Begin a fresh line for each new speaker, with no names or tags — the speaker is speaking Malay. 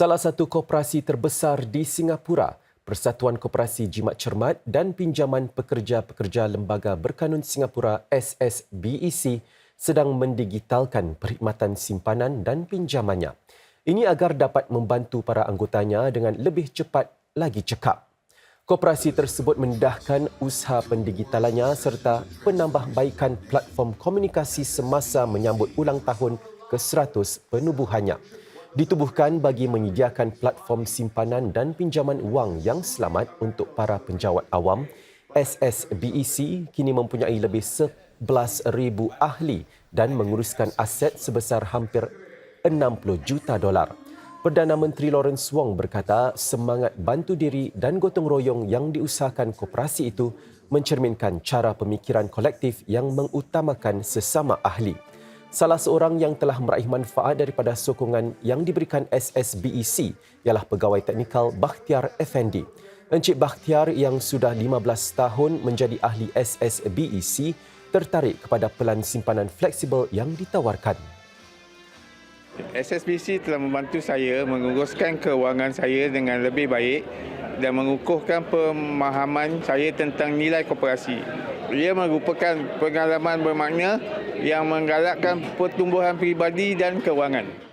Salah satu koperasi terbesar di Singapura, Persatuan Koperasi Jimat Cermat dan Pinjaman Pekerja-Pekerja Lembaga Berkanun Singapura SSBEC sedang mendigitalkan perkhidmatan simpanan dan pinjamannya. Ini agar dapat membantu para anggotanya dengan lebih cepat lagi cekap. Koperasi tersebut mendahkan usaha pendigitalannya serta penambahbaikan platform komunikasi semasa menyambut ulang tahun ke-100 penubuhannya. Ditubuhkan bagi menyediakan platform simpanan dan pinjaman wang yang selamat untuk para penjawat awam, SSBEC kini mempunyai lebih 11,000 ahli dan menguruskan aset sebesar hampir 60 juta dolar. Perdana Menteri Lawrence Wong berkata semangat bantu diri dan gotong royong yang diusahakan koperasi itu mencerminkan cara pemikiran kolektif yang mengutamakan sesama ahli. Salah seorang yang telah meraih manfaat daripada sokongan yang diberikan SSBEC ialah pegawai teknikal Bakhtiar Effendi. Encik Bakhtiar yang sudah 15 tahun menjadi ahli SSBEC tertarik kepada pelan simpanan fleksibel yang ditawarkan.
SSBC telah membantu saya menguruskan kewangan saya dengan lebih baik dan mengukuhkan pemahaman saya tentang nilai koperasi. Ia merupakan pengalaman bermakna yang menggalakkan pertumbuhan pribadi dan kewangan.